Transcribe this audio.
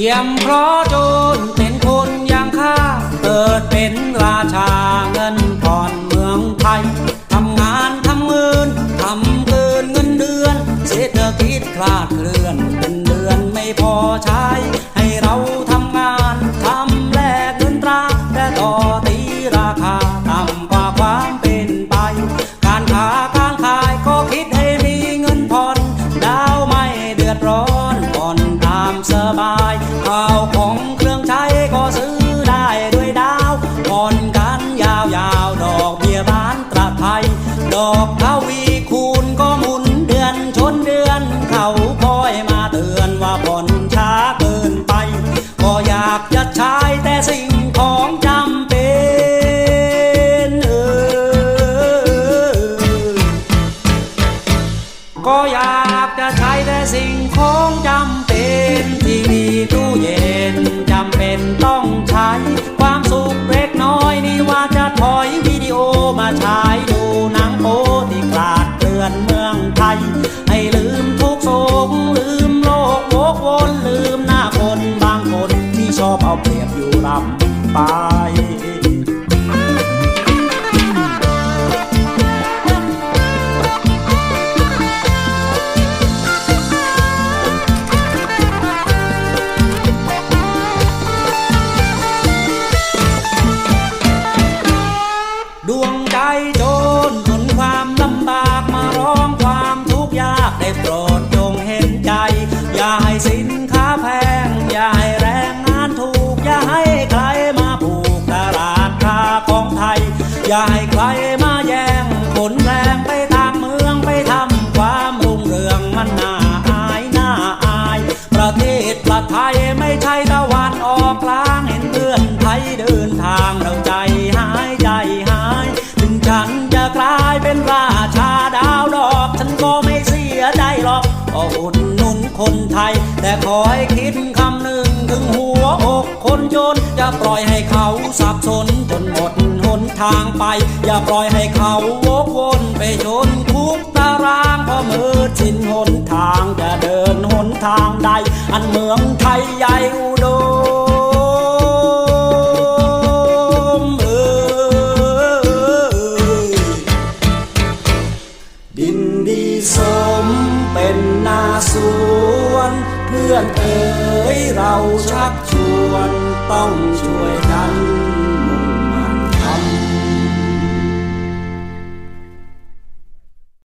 จียมเพราะจนเป็นคนอย่างข้าเกิดเป็นราชาเงินผ่อนเมืองไทยทำงานทำเงินทำเกินเงินเดือน เศรษฐกิจคลาดเคลื่อน อนกันยาวๆ ดอกเบี้ยบ้านตราไทย ดอกทวีคูณก็หมุนเดือนชนเดือน เขาคอยมาเตือนว่าผ่อนช้าเกินไป ก็อยากจะใช้แต่สิ่ง มาฉายดู อย่าให้ใครมาแย่งผลแรงไปทางเมืองไปทำความรุ่งเรืองมันน่าอายน่าอาย ประเทศประไทยไม่ใช่ตะวันออกกลางเห็นเพื่อนไทยเดินทางเราใจหายใจหาย ถึงฉันจะกลายเป็นราชาดาวดอก ฉันก็ไม่เสียใจหรอกก็อุดหนุนคนไทย แต่ขอให้คิดคำหนึ่ง ถึงหัวอกคนจนจะปล่อยให้เขาสับสนจนหมดหนทางไป อย่าปล่อยให้เขาวกวนไปชนคุกตารางพราะมือชินหนทางจะเดินหนทางใด อันเมืองไทยใหญ่อุดมเอ่ยดินดีสมเป็นนาสวน เพื่อนเอ๋ยเราชักชวนต้องช่วยกัน